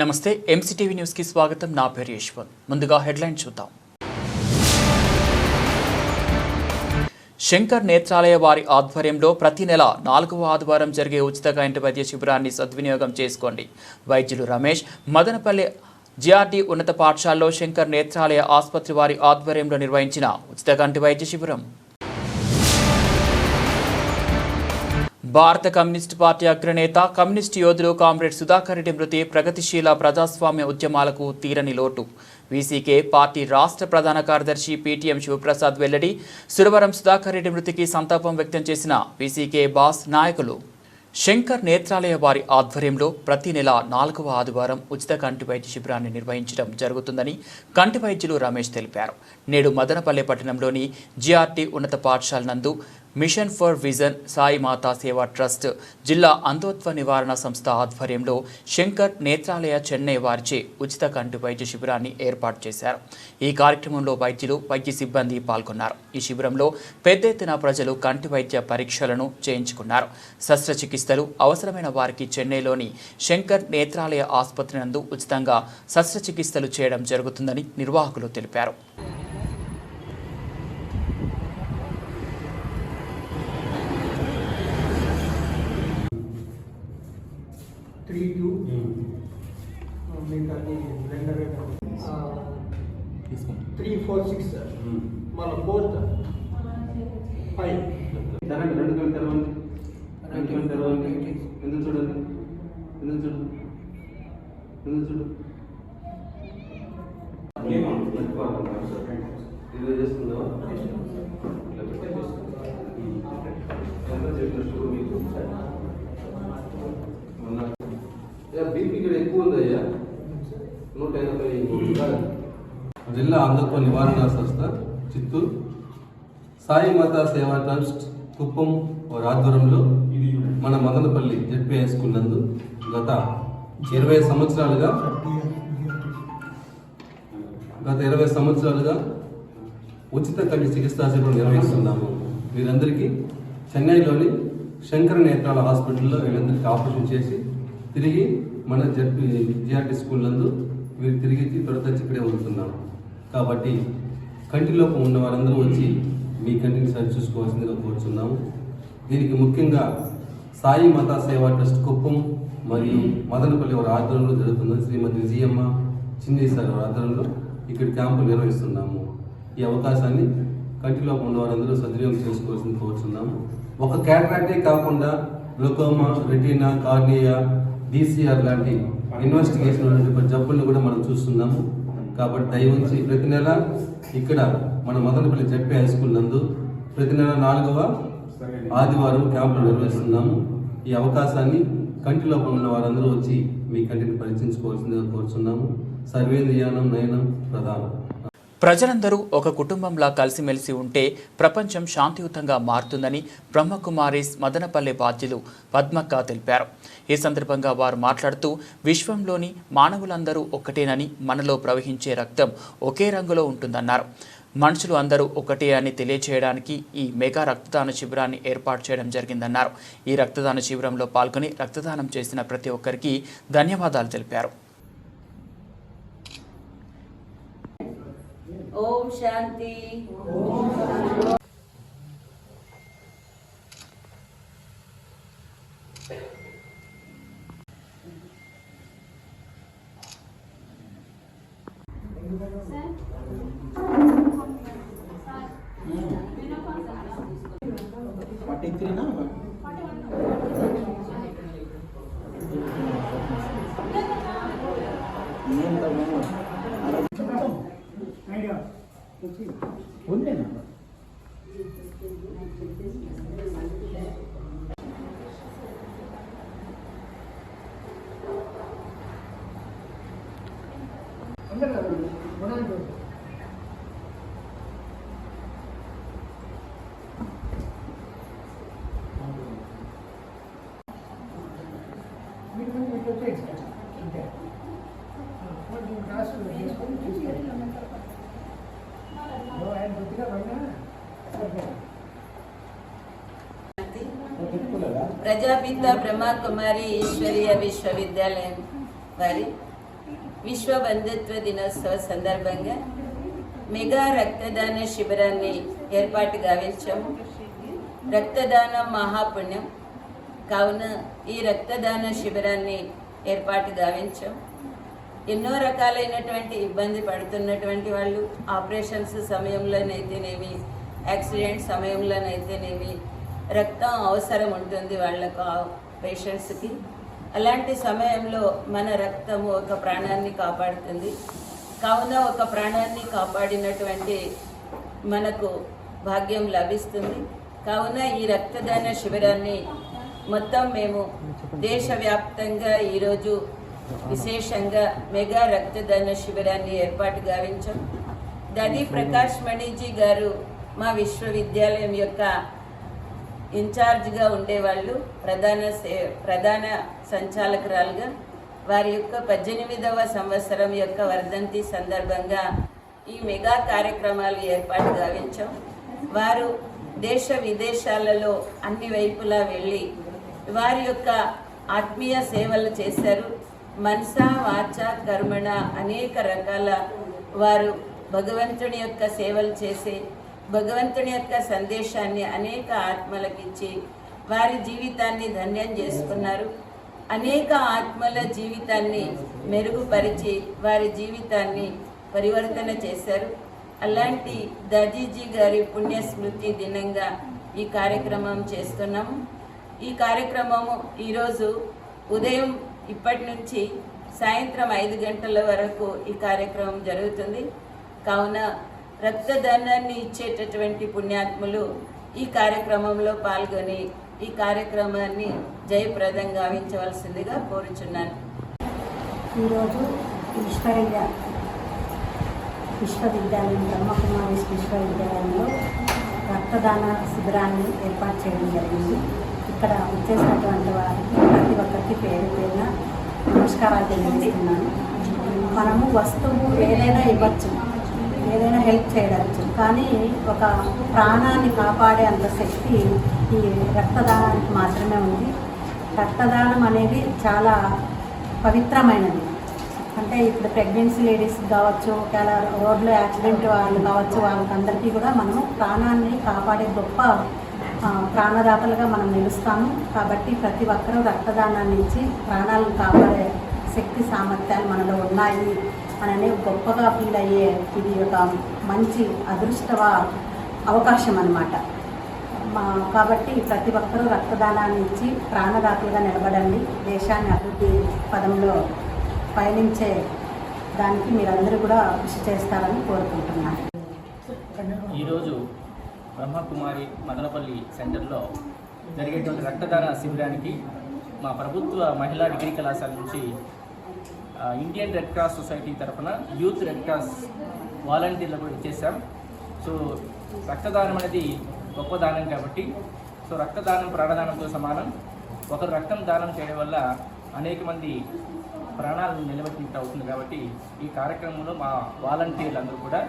నమస్తే ఎంసీటీవీ న్యూస్కి స్వాగతం. నా పేరు యశ్వంత్. ముందుగా హెడ్లైన్ చూద్దాం. శంకర్ నేత్రాలయ వారి ఆధ్వర్యంలో ప్రతి నెల నాలుగవ ఆదివారం జరిగే ఉచిత కంటి వైద్య శిబిరాన్ని సద్వినియోగం చేసుకోండి. వైద్యులు రమేష్ మదనపల్లి జిఆర్డి ఉన్నత పాఠశాలలో శంకర్ నేత్రాలయ ఆసుపత్రి వారి ఆధ్వర్యంలో నిర్వహించిన ఉచిత కంటి వైద్య శిబిరం. భారత కమ్యూనిస్టు పార్టీ అగ్రనేత కమ్యూనిస్టు యోధులు కామ్రేడ్ సుధాకర్ రెడ్డి మృతి ప్రగతిశీల ప్రజాస్వామ్య ఉద్యమాలకు తీరని లోటు. వీసీకే పార్టీ రాష్ట్ర ప్రధాన కార్యదర్శి పీటీఎం శివప్రసాద్ వెల్లడి సురవరం సుధాకర్ రెడ్డి మృతికి సంతాపం వ్యక్తం చేసిన వీసీకే బాస్ నాయకులు. శంకర్ నేత్రాలయ వారి ఆధ్వర్యంలో ప్రతి నెల నాలుగవ ఆదివారం ఉచిత కంటి వైద్య శిబిరాన్ని నిర్వహించడం జరుగుతుందని కంటి వైద్యులు రమేష్ తెలిపారు. నేడు మదనపల్లె పట్టణంలోని జిఆర్టీ ఉన్నత పాఠశాల నందు mission for vision Sai Mata Seva trust జిల్లా అంధోత్వ నివారణ సంస్థ ఆధ్వర్యంలో శంకర్ నేత్రాలయ చెన్నై వారిచే ఉచిత కంటి వైద్య శిబిరాన్ని ఏర్పాటు చేశారు. ఈ కార్యక్రమంలో వైద్యులు వైద్య సిబ్బంది పాల్గొన్నారు. ఈ శిబిరంలో పెద్ద ఎత్తున ప్రజలు కంటి వైద్య పరీక్షలను చేయించుకున్నారు. శస్త్రచికిత్సలు అవసరమైన వారికి చెన్నైలోని శంకర్ నేత్రాలయ ఆసుపత్రి నందు ఉచితంగా శస్త్రచికిత్సలు చేయడం జరుగుతుందని నిర్వాహకులు తెలిపారు త్రీ టూ మీకు అది బ్లెండర్ త్రీ ఫోర్ సిక్స్ మళ్ళీ ఫోర్త్ ఫైవ్ రెండు కళ్ళు తెరవండి. రెండు కళ్ళు తెరవండి. ఎందుకు చూడండి? ఎందుకు చూడు? ఎందుకు చూడు? ఇది మీకు బీపీ ఇక్కడ ఎక్కువ ఉందయ్యా. నూట ఎనభై జిల్లా అంధత్వ నివారణ సంస్థ చిత్తూరు. సాయి మాతా సేవా ట్రస్ట్ కుప్పం వారి ఆధ్వర్యంలో మన మదనపల్లి జెడ్పీ హై స్కూల్ నందు గత ఇరవై సంవత్సరాలుగా గత ఇరవై సంవత్సరాలుగా ఉచిత కంటి చికిత్సా సేవలు నిర్వహిస్తున్నాము. వీరందరికీ చెన్నైలోని శంకర నేత్రాల హాస్పిటల్లో వీళ్ళందరికీ ఆపరేషన్ చేసి తిరిగి మన జడ్పీ జిఆర్టీ స్కూల్ నందు వీరు తిరిగి తొడతచ్చి ఇక్కడే ఉంటున్నాము. కాబట్టి కంటిలోపం ఉన్న వారందరూ వచ్చి మీ కంటిని సరిచూసుకోవాల్సిందిగా కోరుచున్నాము. దీనికి ముఖ్యంగా సాయి మతా సేవా ట్రస్ట్ కుప్పం మరియు మదనపల్లి వారి ఆధ్వర్యంలో జరుగుతుంది శ్రీమతి విజయమ్మ చిన్నేశ్వరి వారి ఆధ్వర్యంలో ఇక్కడ క్యాంపు నిర్వహిస్తున్నాము. ఈ అవకాశాన్ని కంటిలోపం ఉన్న వారందరూ సద్వినియోగం చేసుకోవాల్సింది కోరుచున్నాము. ఒక క్యాట్రాక్టే కాకుండా గ్లూకోమా రెటీనా కార్నియా డీసీఆర్ లాంటి ఇన్వెస్టిగేషన్ జబ్బులను కూడా మనం చూస్తున్నాము. కాబట్టి దయవుంచి ప్రతి నెల ఇక్కడ మన మదనపల్లి జడ్పీ హై స్కూల్ నందు ప్రతి నెల నాలుగవ ఆదివారం క్యాంపులు నిర్వహిస్తున్నాము. ఈ అవకాశాన్ని కంటి లోపం ఉన్న వారందరూ వచ్చి మీ కంటిని పరీక్షించుకోవాల్సిందిగా కోరుచున్నాము. సర్వేంద్రియానం నయనం ప్రధానం. ప్రజలందరూ ఒక కుటుంబంలా కలిసిమెలిసి ఉంటే ప్రపంచం శాంతియుతంగా మారుతుందని బ్రహ్మకుమారీస్ మదనపల్లె బాధ్యులు పద్మక్క తెలిపారు. ఈ సందర్భంగా వారు మాట్లాడుతూ విశ్వంలోని మానవులందరూ ఒక్కటేనని మనలో ప్రవహించే రక్తం ఒకే రంగులో ఉంటుందన్నారు. మనుషులు అందరూ ఒకటే అని తెలియచేయడానికి ఈ మెగా రక్తదాన శిబిరాన్ని ఏర్పాటు చేయడం జరిగిందన్నారు. ఈ రక్తదాన శిబిరంలో పాల్గొని రక్తదానం చేసిన ప్రతి ఒక్కరికి ధన్యవాదాలు తెలిపారు. ఓం శాంతి ఫార్టీ త్రీనా ఉందేనా ప్రజాపిత బ్రహ్మకుమారి ఈశ్వరీయ విశ్వవిద్యాలయం వారి విశ్వ బంధుత్వ దినోత్సవ సందర్భంగా మెగా రక్తదాన శిబిరాన్ని ఏర్పాటు గావించాము రక్తదానం మహాపుణ్యం. కావున ఈ రక్తదాన శిబిరాన్ని ఏర్పాటు గావించాం. ఎన్నో రకాలైనటువంటి ఇబ్బంది పడుతున్నటువంటి వాళ్ళు ఆపరేషన్స్ సమయంలోనైతేనేమి యాక్సిడెంట్ సమయంలోనైతేనేమి రక్తం అవసరం ఉంటుంది వాళ్ళకు పేషెంట్స్కి అలాంటి సమయంలో మన రక్తము ఒక ప్రాణాన్ని కాపాడుతుంది. కావున ఒక ప్రాణాన్ని కాపాడినటువంటి మనకు భాగ్యం లభిస్తుంది. కావున ఈ రక్తదాన శిబిరాన్ని మొత్తం మేము దేశవ్యాప్తంగా ఈరోజు విశేషంగా మెగా రక్తదాన శిబిరాన్ని ఏర్పాటు గావించాం. దది ప్రకాష్ మణిజీ గారు మా విశ్వవిద్యాలయం యొక్క ఇన్ఛార్జ్గా ఉండేవాళ్ళు ప్రధాన సే ప్రధాన సంచాలకురాలుగా. వారి యొక్క పద్దెనిమిదవ సంవత్సరం యొక్క వర్ధంతి సందర్భంగా ఈ మెగా కార్యక్రమాలు ఏర్పాటు గావించాం. వారు దేశ విదేశాలలో అన్ని వైపులా వెళ్ళి వారి యొక్క ఆత్మీయ సేవలు చేశారు. మనసా వాచ కర్మణ అనేక రకాల వారు భగవంతుని యొక్క సేవలు చేసి భగవంతుని యొక్క సందేశాన్ని అనేక ఆత్మలకిచ్చి వారి జీవితాన్ని ధన్యం చేసుకున్నారు. అనేక ఆత్మల జీవితాన్ని మెరుగుపరిచి వారి జీవితాన్ని పరివర్తన చేశారు. అలాంటి దజీజీ గారి పుణ్యస్మృతి దినంగా ఈ కార్యక్రమం చేస్తున్నాము ఈ కార్యక్రమము ఈరోజు ఉదయం ఇప్పటి నుంచి సాయంత్రం ఐదు గంటల వరకు ఈ కార్యక్రమం జరుగుతుంది. కావున రక్తదానాన్ని ఇచ్చేటటువంటి పుణ్యాత్ములు ఈ కార్యక్రమంలో పాల్గొని ఈ కార్యక్రమాన్ని జయప్రదం గావించవలసిందిగా కోరుచున్నాను. ఈరోజు ఈశ్వరయ్య విశ్వవిద్యాలయం బ్రహ్మకుమారి విశ్వవిద్యాలయంలో రక్తదాన శిబిరాన్ని ఏర్పాటు చేయడం జరిగింది. ఇక్కడ వచ్చేసినటువంటి వారికి ప్రతి ఒక్కరికి పేరు పేరున నమస్కారాలు తెలియజేస్తున్నాను. మనము వస్తువు ఏదైనా ఇవ్వచ్చు. ఏదైనా హెల్ప్ చేయవచ్చు. కానీ ఒక ప్రాణాన్ని కాపాడే అంత శక్తి ఈ రక్తదానానికి మాత్రమే ఉంది. రక్తదానం అనేది చాలా పవిత్రమైనది. అంటే ఇప్పుడు ప్రెగ్నెన్సీ లేడీస్ కావచ్చు ఒకవేళ రోడ్లో యాక్సిడెంట్ వాళ్ళు కావచ్చు వాళ్ళకందరికీ కూడా మనం ప్రాణాన్ని కాపాడే గొప్ప ప్రాణదాతలుగా మనం నిలుస్తాము. కాబట్టి ప్రతి ఒక్కరూ రక్తదానాన్ని ఇచ్చి ప్రాణాలను కాపాడే శక్తి సామర్థ్యాలు మనలో ఉన్నాయి. అని గొప్పగా ఫీల్ అయ్యే ఇది ఒక మంచి అదృష్టవ అవకాశం అన్నమాట మా కాబట్టి ప్రతి ఒక్కరూ రక్తదానాన్ని ఇచ్చి ప్రాణదాతలుగా నిలబడండి. దేశాన్ని అభివృద్ధి పదంలో పయనించే దానికి మీరందరూ కూడా కృషి చేస్తారని కోరుకుంటున్నాను. ఈరోజు బ్రహ్మకుమారి మదనపల్లి సెంటర్లో జరిగేటువంటి రక్తదాన శిబిరానికి మా ప్రభుత్వ మహిళా డిగ్రీ కళాశాల నుంచి ఇండియన్ రెడ్ క్రాస్ సొసైటీ తరఫున యూత్ రెడ్ క్రాస్ వాలంటీర్లు కూడా ఇచ్చేసాం సో రక్తదానం అనేది గొప్ప దానం కాబట్టి సో రక్తదానం ప్రాణదానంతో సమానం. ఒకరు రక్తం దానం చేయడం వల్ల అనేక మంది ప్రాణాలను నిలబెట్టినట్టు అవుతుంది కాబట్టి ఈ కార్యక్రమంలో మా వాలంటీర్లు అందరూ కూడా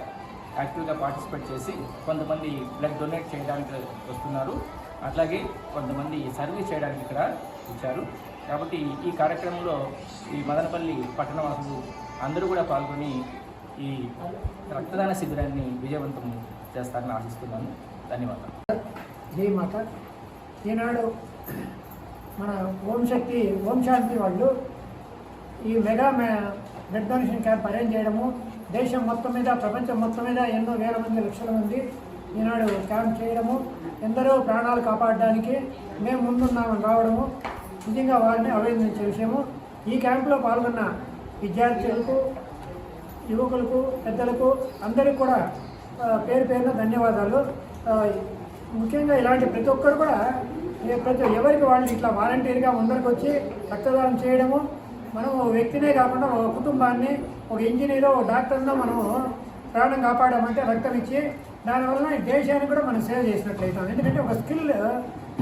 యాక్టివ్గా పార్టిసిపేట్ చేసి కొంతమంది బ్లడ్ డొనేట్ చేయడానికి వస్తున్నారు. అట్లాగే కొంతమంది సర్వీస్ చేయడానికి ఇక్కడ ఇచ్చారు కాబట్టి ఈ కార్యక్రమంలో ఈ మదనపల్లి పట్టణవాసులు అందరూ కూడా పాల్గొని ఈ రక్తదాన శిబిరాన్ని విజయవంతం చేస్తారని ఆశిస్తున్నాను. ధన్యవాదాలు. జై మాత. ఈనాడు మన ఓం శక్తి వాళ్ళు ఈ మెగా మె బ్లడ్ డొనేషన్ క్యాంప్ అరేంజ్ చేయడము దేశం మొత్తం మీద ప్రపంచం మొత్తం మీద ఎన్నో వేల మంది లక్షల మంది ఈనాడు క్యాంప్ చేయడము ఎందరో ప్రాణాలు కాపాడడానికి మేము ముందున్నామని రావడము నిజంగా వారిని అభినందించే విషయము ఈ క్యాంపులో పాల్గొన్న విద్యార్థులకు యువకులకు పెద్దలకు అందరికీ కూడా పేరు పేరున ధన్యవాదాలు. ముఖ్యంగా ఇలాంటి ప్రతి ఒక్కరు కూడా ప్రతి ఎవరికి వాళ్ళు ఇట్లా వాలంటీర్గా ముందరికి వచ్చి రక్తదానం చేయడము మనం వ్యక్తినే కాకుండా ఒక కుటుంబాన్ని ఒక ఇంజనీర్ ఒక డాక్టర్నో మనము ప్రాణం కాపాడామంటే రక్తం ఇచ్చి దానివల్ల ఈ దేశానికి కూడా మనం సేవ చేసినట్లయితాం. ఎందుకంటే ఒక స్కిల్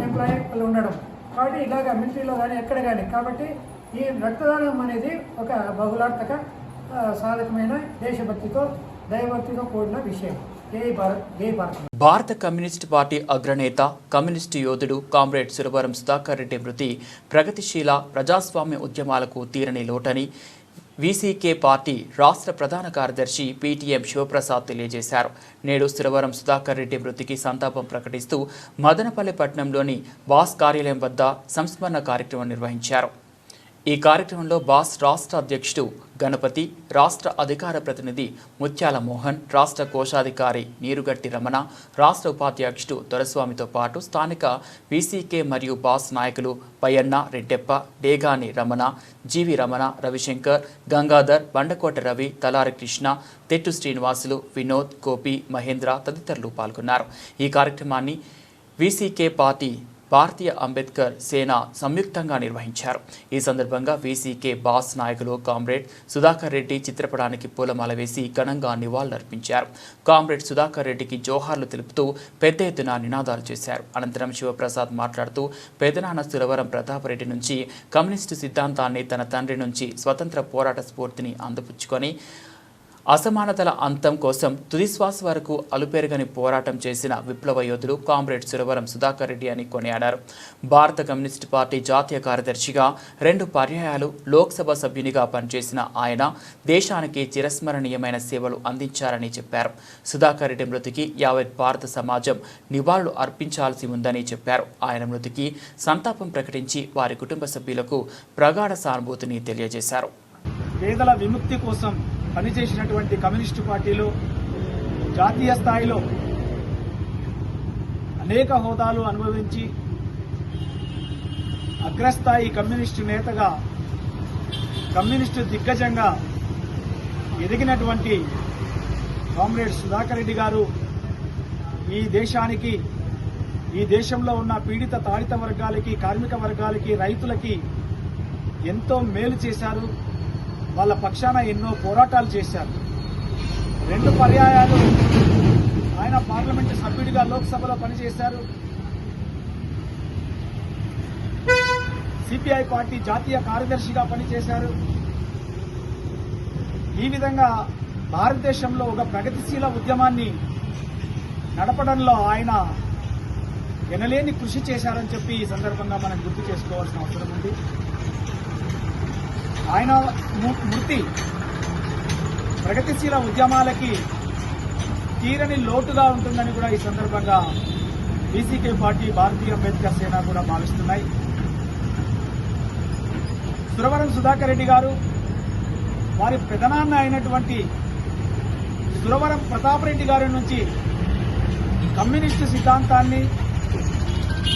ఎంప్లాయీ ఉండడం. కాబట్టి ఇలాగ మిలిటరీలో కానీ ఎక్కడ కానీ. కాబట్టి ఈ రక్తదానం అనేది ఒక బహుళార్థక సాధకమైన దేశభక్తితో దైవభక్తితో కూడిన విషయం. భారత కమ్యూనిస్ట్ పార్టీ అగ్రనేత కమ్యూనిస్టు యోధుడు కామ్రేడ్ సురవరం సుధాకర్ రెడ్డి మృతి ప్రగతిశీల ప్రజాస్వామ్య ఉద్యమాలకు తీరని లోటని వీసీకే పార్టీ రాష్ట్ర ప్రధాన కార్యదర్శి పీటీఎం శివప్రసాద్ తెలియజేశారు. నేడు స్థిరవరం సుధాకర్ రెడ్డి మృతికి సంతాపం ప్రకటిస్తూ మదనపల్లి పట్టణంలోని బాస్ కార్యాలయం వద్ద సంస్మరణ కార్యక్రమం నిర్వహించారు. ఈ కార్యక్రమంలో బాస్ రాష్ట్ర అధ్యక్షుడు గణపతి రాష్ట్ర అధికార ప్రతినిధి ముత్యాల మోహన్ రాష్ట్ర కోశాధికారి నీరుగట్టి రమణ రాష్ట్ర ఉపాధ్యక్షుడు దొరస్వామితో పాటు స్థానిక వీసీకే మరియు బాస్ నాయకులు పయ్యన్న రెడ్డెప్ప డేగాని రమణ జీవి రమణ రవిశంకర్ గంగాధర్ బండకోట రవి తలారి కృష్ణ తెట్టు శ్రీనివాసులు వినోద్ గోపి మహేంద్ర తదితరులు పాల్గొన్నారు. ఈ కార్యక్రమాన్ని వీసీకే పార్టీ భారతీయ అంబేద్కర్ సేన సంయుక్తంగా నిర్వహించారు. ఈ సందర్భంగా వీసీకే బాస్ నాయకులు కామ్రేడ్ సుధాకర్ రెడ్డి చిత్రపటానికి పూలమాల వేసి ఘనంగా నివాళులర్పించారు. కామ్రేడ్ సుధాకర్ రెడ్డికి జోహార్లు తెలుపుతూ పెద్ద ఎత్తున నినాదాలు చేశారు. అనంతరం శివప్రసాద్ మాట్లాడుతూ పెదనాన్న సురవరం ప్రతాపరెడ్డి నుంచి కమ్యూనిస్టు సిద్ధాంతాన్ని తన తండ్రి నుంచి స్వతంత్ర పోరాట స్ఫూర్తిని అందపుచ్చుకొని అసమానతల అంతం కోసం తుదిశ్వాస వరకు అలుపెరగని పోరాటం చేసిన విప్లవ యోధుడు కామ్రేడ్ సురవరం సుధాకర్ రెడ్డి అని కొనియాడారు. భారత కమ్యూనిస్ట్ పార్టీ జాతీయ కార్యదర్శిగా రెండు పర్యాయాలు లోక్సభ సభ్యునిగా పనిచేసిన ఆయన దేశానికి చిరస్మరణీయమైన సేవలు అందించారని చెప్పారు. సుధాకర్ రెడ్డి మృతికి యావత్ భారత సమాజం నివాళులు అర్పించాల్సి ఉందని చెప్పారు. ఆయన మృతికి సంతాపం ప్రకటించి వారి కుటుంబ సభ్యులకు ప్రగాఢ సానుభూతిని తెలియజేశారు. పేదల విముక్తి కోసం పనిచేసినటువంటి కమ్యూనిస్టు పార్టీలు జాతీయ స్థాయిలో అనేక హోదాలు అనుభవించి అగ్రస్థాయి కమ్యూనిస్టు నేతగా కమ్యూనిస్టు దిగ్గజంగా ఎదిగినటువంటి కామ్రేడ్ సుధాకర్ రెడ్డి గారు ఈ దేశానికి ఈ దేశంలో ఉన్న పీడిత తాడిత వర్గాలకి కార్మిక వర్గాలకి రైతులకి ఎంతో మేలు చేశారు. వాళ్ళ పక్షాన ఎన్నో పోరాటాలు చేశారు. రెండు పర్యాయాలు ఆయన పార్లమెంటు సభ్యుడిగా లోక్సభలో పనిచేశారు. సిపిఐ పార్టీ జాతీయ కార్యదర్శిగా పనిచేశారు. ఈ విధంగా భారతదేశంలో ఒక ప్రగతిశీల ఉద్యమాన్ని నడపడంలో ఆయన ఎనలేని కృషి చేశారని చెప్పి ఈ సందర్భంగా మనం గుర్తు చేసుకోవాల్సిన అవసరం ఉంది. ఆయన ము- మృతి ప్రగతిశీల ఉద్యమాలకి తీరని లోటుగా ఉంటుందని కూడా ఈ సందర్భంగా బీసీకే పార్టీ భారతీయ అంబేద్కర్ సేన కూడా భావిస్తున్నాయి. సురవరం సుధాకర్ రెడ్డి గారు వారి పెదనాన్న అయినటువంటి సురవరం ప్రతాప్ రెడ్డి గారి నుంచి కమ్యూనిస్టు సిద్ధాంతాన్ని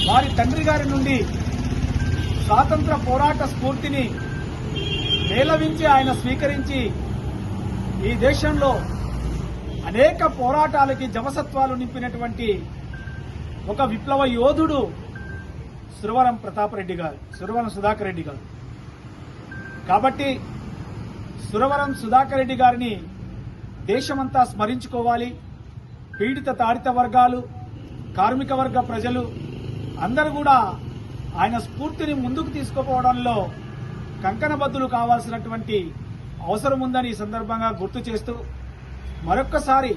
వారి తండ్రి గారి నుండి స్వాతంత్ర పోరాట స్ఫూర్తిని పేలవించి ఆయన స్వీకరించి ఈ దేశంలో అనేక పోరాటాలకి జవసత్వాలు నింపినటువంటి ఒక విప్లవ యోధుడు సురవరం ప్రతాపరెడ్డి గారు సురవరం సుధాకర్ రెడ్డి గారు. కాబట్టి సురవరం సుధాకర్ రెడ్డి గారిని దేశమంతా స్మరించుకోవాలి. పీడిత తాడిత వర్గాలు కార్మిక వర్గ ప్రజలు అందరూ కూడా ఆయన స్ఫూర్తిని ముందుకు తీసుకుపోవడంలో కంకణబద్దులు కావాల్సినటువంటి అవసరం ఉందని ఈ సందర్భంగా గుర్తు చేస్తూ మరొక్కసారి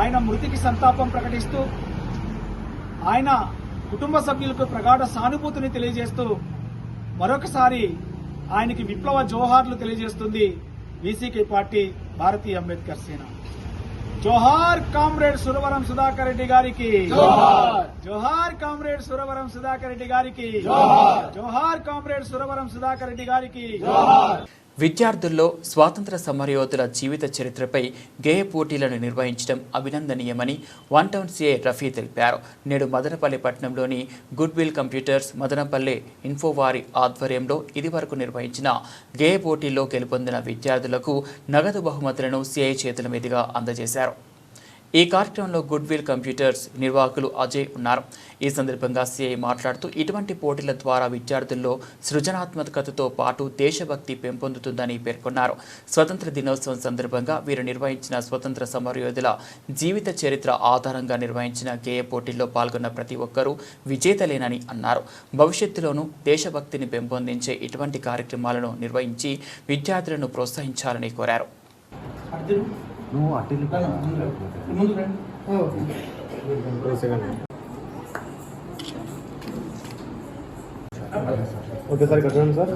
ఆయన మృతికి సంతాపం ప్రకటిస్తూ ఆయన కుటుంబ సభ్యులకు ప్రగాఢ సానుభూతిని తెలియజేస్తూ మరొకసారి ఆయనకి విప్లవ జోహార్లు తెలియజేస్తుంది బీసీకే పార్టీ భారతీయ అంబేద్కర్ సేన. జోహార్ కామ్రేడ్ సురవరం సుధాకర్ రెడ్డి గారికి జోహార్ కామ్రేడ్ సురవరం సుధాకర్ రెడ్డి గారికి జోహార్ కామ్రేడ్ సురవరం సుధాకర్ రెడ్డి గారికి విద్యార్థుల్లో స్వాతంత్ర సమరయోధుల జీవిత చరిత్రపై గేయ పోటీలను నిర్వహించడం అభినందనీయమని వన్ టౌన్ సిఏ రఫీ తెలిపారు. నేడు మదనపల్లి పట్టణంలోని గుడ్ విల్ కంప్యూటర్స్ మదనపల్లి ఇన్ఫోవారి ఆధ్వర్యంలో ఇదివరకు నిర్వహించిన గేయ పోటీల్లో గెలుపొందిన విద్యార్థులకు నగదు బహుమతులను సిఐ చేతుల మీదుగా అందజేశారు. ఈ కార్యక్రమంలో గుడ్ విల్ కంప్యూటర్స్ నిర్వాహకులు అజయ్ ఉన్నారు. ఈ సందర్భంగా సిఐ మాట్లాడుతూ ఇటువంటి పోటీల ద్వారా విద్యార్థుల్లో సృజనాత్మకతతో పాటు దేశభక్తి పెంపొందుతుందని పేర్కొన్నారు. స్వతంత్ర దినోత్సవం సందర్భంగా వీరు నిర్వహించిన స్వతంత్ర సమరయోధుల జీవిత చరిత్ర ఆధారంగా నిర్వహించిన గేయ పోటీల్లో పాల్గొన్న ప్రతి ఒక్కరూ విజేతలేనని అన్నారు. భవిష్యత్తులోనూ దేశభక్తిని పెంపొందించే ఇటువంటి కార్యక్రమాలను నిర్వహించి విద్యార్థులను ప్రోత్సహించాలని కోరారు. నువ్వు అటు ముందు ఓకే సార్ కట్టండి సార్.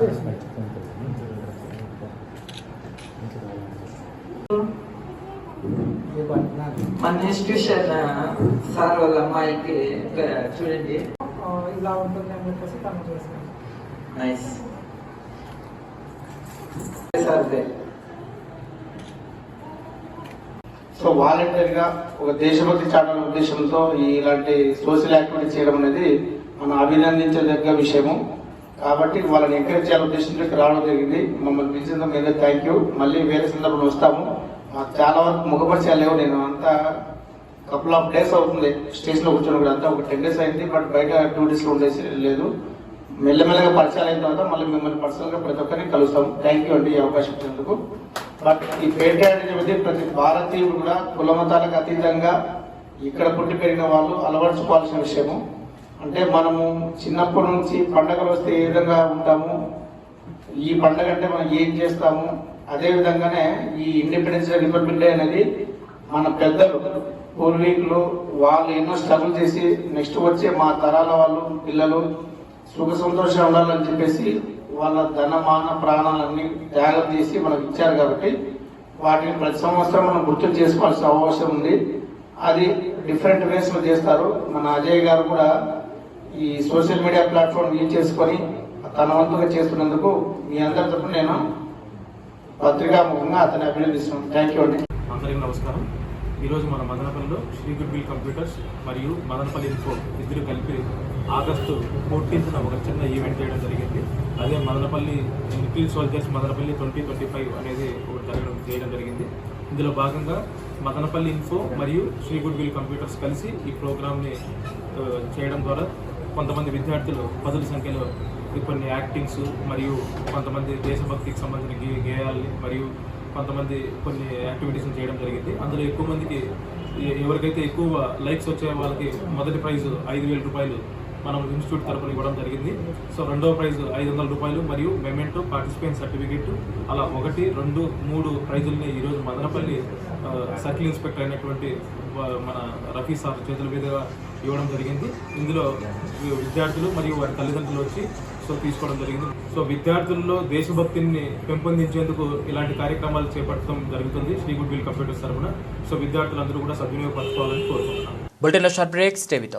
మన ఇన్స్టిట్యూషన్ సార్ వాళ్ళ అమ్మాయికి చూడండి. ఇలా ఉంటుంది అని చెప్పేసి నైస్ సార్. సో వాలంటీర్గా ఒక దేశభక్తి చాటల ఉద్దేశంతో ఈ ఇలాంటి సోషల్ యాక్టివిటీ చేయడం అనేది మనం అభినందించదగ్గ విషయము. కాబట్టి వాళ్ళని ఎంకరేజ్ చేయాల ఉద్దేశంతో రావడం జరిగింది. మమ్మల్ని పిలిచినందుకు మీద థ్యాంక్ యూ మళ్ళీ వేరే సందర్భంలో వస్తాము. మాకు చాలా వరకు ముఖపరిచయాలు లేవు. నేను అంతా కపుల్ ఆఫ్ డేస్ అవుతుంది. స్టేషన్లో కూర్చొని కూడా అంతా ఒక టెన్ డేస్ అయింది. బట్ బయట యాక్టివిటీస్లో ఉండేసి లేదు. మెల్లమెల్లగా పరిచయాలు అయిన తర్వాత మళ్ళీ మిమ్మల్ని పర్సనల్గా ప్రతి ఒక్కరిని కలుస్తాం థ్యాంక్ యూ అండి ఈ అవకాశం ఇచ్చినందుకు. బట్ ఈ పేట్రియాటిజం అనేది ప్రతి భారతీయుడు కూడా కుల మతాలకు అతీతంగా ఇక్కడ పుట్టి పెరిగిన వాళ్ళు అలవర్చుకోవాల్సిన విషయము. అంటే మనము చిన్నప్పటి నుంచి పండగలు వస్తే ఏ విధంగా ఉంటాము? ఈ పండగ అంటే మనం ఏం చేస్తాము? అదే విధంగానే ఈ ఇండిపెండెన్స్ డే రిపబ్లిక్ డే అనేది మన పెద్దలు పూర్వీకులు వాళ్ళు ఎన్నో స్ట్రగుల్ చేసి నెక్స్ట్ వచ్చే మా తరాల వాళ్ళు పిల్లలు సుఖ సంతోషంగా ఉండాలని చెప్పేసి వాళ్ళ ధన మాన ప్రాణాలన్నీ త్యాగం చేసి మనకు ఇచ్చారు కాబట్టి వాటిని ప్రతి సంవత్సరం మనం గుర్తు చేసుకోవాల్సిన అవసరం ఉంది. అది డిఫరెంట్ వేస్లో చేస్తారు. మన అజయ్ గారు కూడా ఈ సోషల్ మీడియా ప్లాట్ఫామ్ యూజ్ చేసుకొని తన వంతుగా చేస్తున్నందుకు మీ అందరి తరఫున నేను పత్రికాముఖంగా అతన్ని అభినందిస్తున్నాను. థ్యాంక్ యూ అండి. అందరికీ నమస్కారం. ఈరోజు మన మదనపల్లిలో శ్రీ గుడ్విల్ కంప్యూటర్స్ మరియు మదనపల్లి ఇన్ఫో ఇద్దరు కలిపి ఆగస్టు ఫోర్టీన్త్న ఒక చిన్న ఈవెంట్ చేయడం జరిగింది. అదే Madanapalli little soldiers Madanapalli twenty twenty five అనేది ఒకటి జరగడం చేయడం జరిగింది. ఇందులో భాగంగా మదనపల్లి ఇన్ఫో మరియు శ్రీ గుడ్ విల్ కంప్యూటర్స్ కలిసి ఈ ప్రోగ్రామ్ని చేయడం ద్వారా కొంతమంది విద్యార్థులు పదుల సంఖ్యలో కొన్ని యాక్టింగ్స్ మరియు కొంతమంది దేశభక్తికి సంబంధించిన గే గేయాల్ని మరియు కొంతమంది కొన్ని యాక్టివిటీస్ చేయడం జరిగింది. అందులో ఎక్కువ మందికి ఎవరికైతే ఎక్కువ లైక్స్ వచ్చే వాళ్ళకి మొదటి ప్రైజ్ ఐదు వేల రూపాయలు మనం ఇన్స్టిట్యూట్ తరపున ఇవ్వడం జరిగింది. సో రెండవ ప్రైజ్ ఐదు వందల రూపాయలు మరియు మెమెంటో పార్టిసిపేట్ సర్టిఫికేట్ అలా ఒకటి రెండు మూడు ప్రైజుల్ని ఈరోజు మదనపల్లి సర్కిల్ ఇన్స్పెక్టర్ అయినటువంటి మన రఫీ సార్ చేతుల మీదుగా ఇవ్వడం జరిగింది. ఇందులో విద్యార్థులు మరియు వారి తల్లిదండ్రులు వచ్చి సో తీసుకోవడం జరిగింది. సో విద్యార్థుల్లో దేశభక్తిని పెంపొందించేందుకు ఇలాంటి కార్యక్రమాలు చేపట్టడం జరుగుతుంది శ్రీ గుడ్ విల్ కంప్యూటర్స్ తరఫున సో విద్యార్థులందరూ కూడా సద్వినియోగపరచుకోవాలని కోరుకుంటున్నాను బులెటిన్లో short break stay with.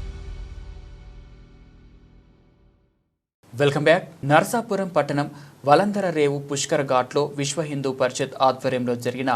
Welcome back. Narsapuram పట్టణం వలందర రేవు పుష్కర ఘాట్లో విశ్వ హిందూ పరిషత్ ఆధ్వర్యంలో జరిగిన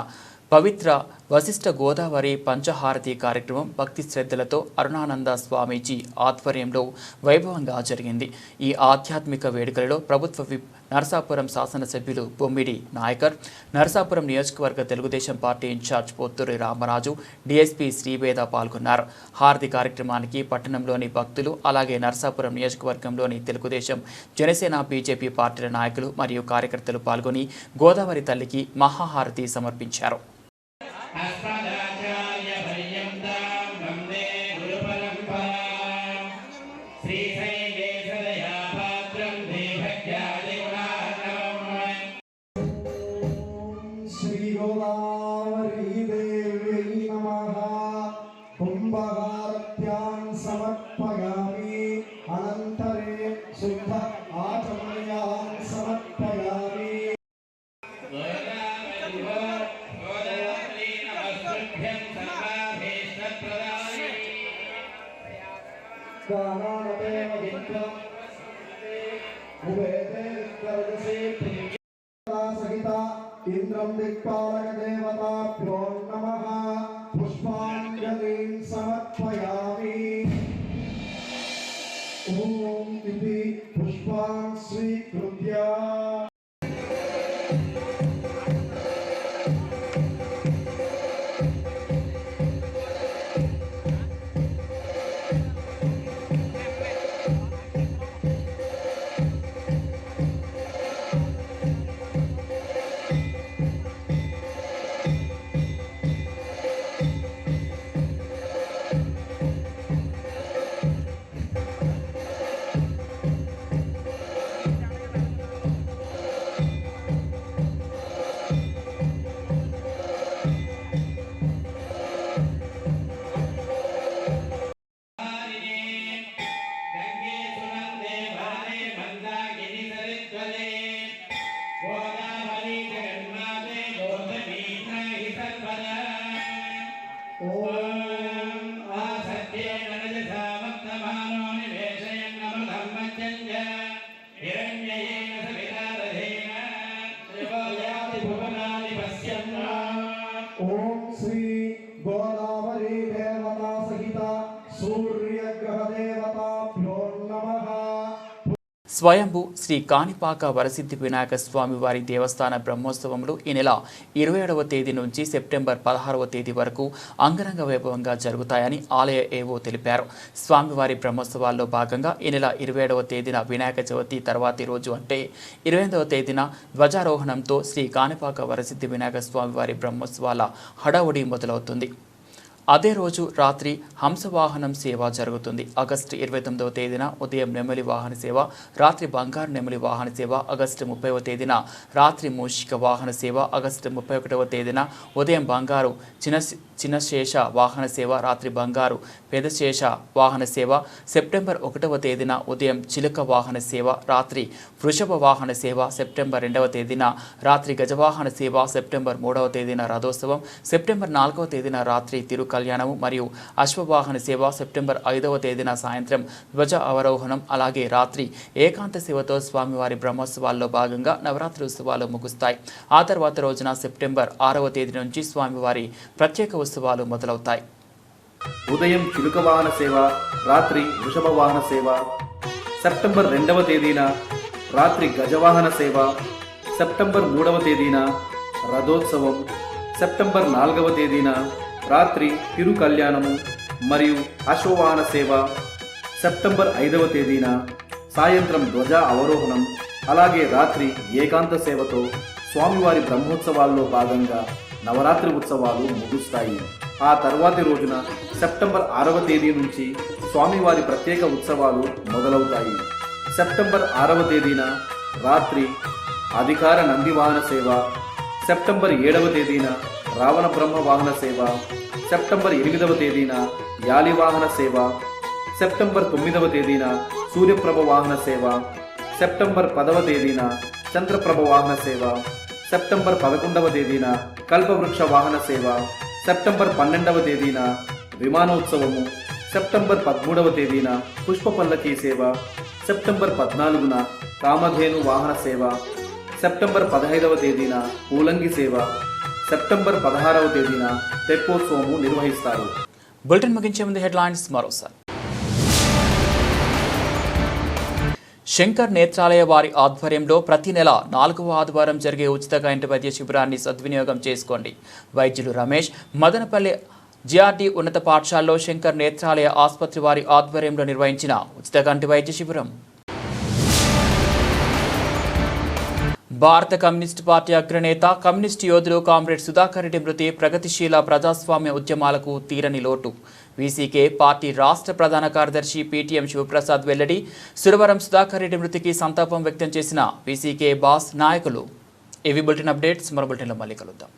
పవిత్ర వశిష్ఠ గోదావరి పంచహారతి కార్యక్రమం భక్తి శ్రద్ధలతో అరుణానంద స్వామీజీ ఆధ్వర్యంలో వైభవంగా జరిగింది. ఈ ఆధ్యాత్మిక వేడుకలలో ప్రభుత్వ విప్ నరసాపురం శాసనసభ్యులు బొమ్మిడి నాయకర్ నరసాపురం నియోజకవర్గ Telugu Desam party incharge Pothuri Ramaraju DSP Sriveda పాల్గొన్నారు. హారతి కార్యక్రమానికి పట్టణంలోని భక్తులు అలాగే నరసాపురం నియోజకవర్గంలోని తెలుగుదేశం జనసేన బీజేపీ పార్టీల నాయకులు మరియు కార్యకర్తలు పాల్గొని గోదావరి తల్లికి మహాహారతి సమర్పించారు. इन्द्रं दिक्पालकदेवताभ्यो नमः पुष्पाञ्जलिं స్వయంభు శ్రీ కాణిపాక వరసిద్ధి వినాయక స్వామి వారి దేవస్థాన బ్రహ్మోత్సవములు ఈ నెల ఇరవై ఏడవ తేదీ నుంచి సెప్టెంబర్ పదహారవ తేదీ వరకు అంగరంగ వైభవంగా జరుగుతాయని ఆలయ ఏవో తెలిపారు. స్వామివారి బ్రహ్మోత్సవాల్లో భాగంగా ఈ నెల ఇరవై ఏడవ తేదీన వినాయక చవితి తర్వాతి రోజు అంటే ఇరవై ఎనిమిదవ తేదీన ధ్వజారోహణంతో శ్రీ కాణిపాక వరసిద్ధి వినాయక స్వామివారి బ్రహ్మోత్సవాల హడావుడి మొదలవుతుంది. అదే రోజు రాత్రి హంసవాహనం సేవ జరుగుతుంది. ఆగస్టు ఇరవై తొమ్మిదవ తేదీన ఉదయం నెమలి వాహన సేవ రాత్రి బంగారు నెమలి వాహన సేవ ఆగస్టు ముప్పైవ తేదీన రాత్రి మూషిక వాహన సేవ ఆగస్టు ముప్పై ఒకటవ తేదీన ఉదయం బంగారు చిన్న చిన్నశేష వాహన సేవ రాత్రి బంగారు పెదశేష వాహన సేవ సెప్టెంబర్ ఒకటవ తేదీన ఉదయం చిలుక వాహన సేవ రాత్రి వృషభ వాహన సేవ సెప్టెంబర్ రెండవ తేదీన రాత్రి గజవాహన సేవ సెప్టెంబర్ మూడవ తేదీన రథోత్సవం సెప్టెంబర్ నాలుగవ తేదీన రాత్రి తిరుక కళ్యాణము మరియు అశ్వవాహన సేవ సెప్టెంబర్ ఐదవ తేదీన సాయంత్రం ధ్వజ అవరోహణం అలాగే రాత్రి ఏకాంత సేవతో స్వామివారి బ్రహ్మోత్సవాల్లో భాగంగా నవరాత్రి ఉత్సవాలు ముగుస్తాయి. ఆ తర్వాత రోజున సెప్టెంబర్ ఆరవ తేదీ నుంచి స్వామివారి ప్రత్యేక ఉత్సవాలు మొదలవుతాయి. ఉదయం చిలుక వాహన సేవ రాత్రి వృషభ వాహన సేవ సెప్టెంబర్ రెండవ తేదీన రాత్రి గజవాహన సేవ సెప్టెంబర్ మూడవ తేదీన రథోత్సవం సెప్టెంబర్ నాలుగవ తేదీన రాత్రి తిరు కళ్యాణము మరియు అశ్వవాహన సేవ. సెప్టెంబర్ ఐదవ తేదీన సాయంత్రం ధ్వజ అవరోహణం అలాగే రాత్రి ఏకాంత సేవతో స్వామివారి బ్రహ్మోత్సవాల్లో భాగంగా నవరాత్రి ఉత్సవాలు ముగుస్తాయి. ఆ తర్వాతి రోజున సెప్టెంబర్ ఆరవ తేదీ నుంచి స్వామివారి ప్రత్యేక ఉత్సవాలు మొదలవుతాయి. సెప్టెంబర్ ఆరవ తేదీన రాత్రి అధికార నందివాహన సేవ. సెప్టెంబర్ ఏడవ తేదీన రావణ బ్రహ్మ వాహన సేవ. సెప్టెంబర్ ఎనిమిదవ తేదీన యాలి వాహన సేవ. సెప్టెంబర్ తొమ్మిదవ తేదీన సూర్యప్రభ వాహన సేవ. సెప్టెంబర్ పదవ తేదీన చంద్రప్రభ వాహన సేవ. సెప్టెంబర్ పదకొండవ తేదీన కల్పవృక్ష వాహన సేవ. సెప్టెంబర్ పన్నెండవ తేదీన విమానోత్సవము. సెప్టెంబర్ పదమూడవ తేదీన పుష్ప పల్లకీ సేవ. సెప్టెంబర్ పద్నాలుగున కామధేను వాహన సేవ. సెప్టెంబర్ పదహైదవ తేదీన పూలంగి సేవ. సెప్టెంబర్ పదహారవ తేదీన తెప్పోత్సవము నిర్వహిస్తారు. బులెటిన్ ముగించే ముందు హెడ్లైన్స్ మరోసారి. శంకర్ నేత్రాలయ వారి ఆధ్వర్యంలో ప్రతి నెల నాలుగవ ఆదివారం జరిగే ఉచిత కంటి వైద్య శిబిరాన్ని సద్వినియోగం చేసుకోండి. వైద్యులు రమేష్ మదనపల్లి జిఆర్డి ఉన్నత పాఠశాలలో శంకర్ నేత్రాలయ ఆసుపత్రి వారి ఆధ్వర్యంలో నిర్వహించిన ఉచిత కంటి వైద్య శిబిరం. భారత కమ్యూనిస్ట్ పార్టీ అగ్రనేత కమ్యూనిస్టు యోధులు కామ్రేడ్ సుధాకర్ రెడ్డి మృతి ప్రగతిశీల ప్రజాస్వామ్య ఉద్యమాలకు తీరని లోటు. వీసీకే పార్టీ రాష్ట్ర ప్రధాన కార్యదర్శి పీటీఎం శివప్రసాద్ వెల్లడి సురవరం సుధాకర్ రెడ్డి మృతికి సంతాపం వ్యక్తం చేసిన వీసీకే బాస్ నాయకులు. ఇవి బులెటిన్ అప్డేట్స్ మరో బులెటిన్లో మళ్ళీ కలుద్దాం.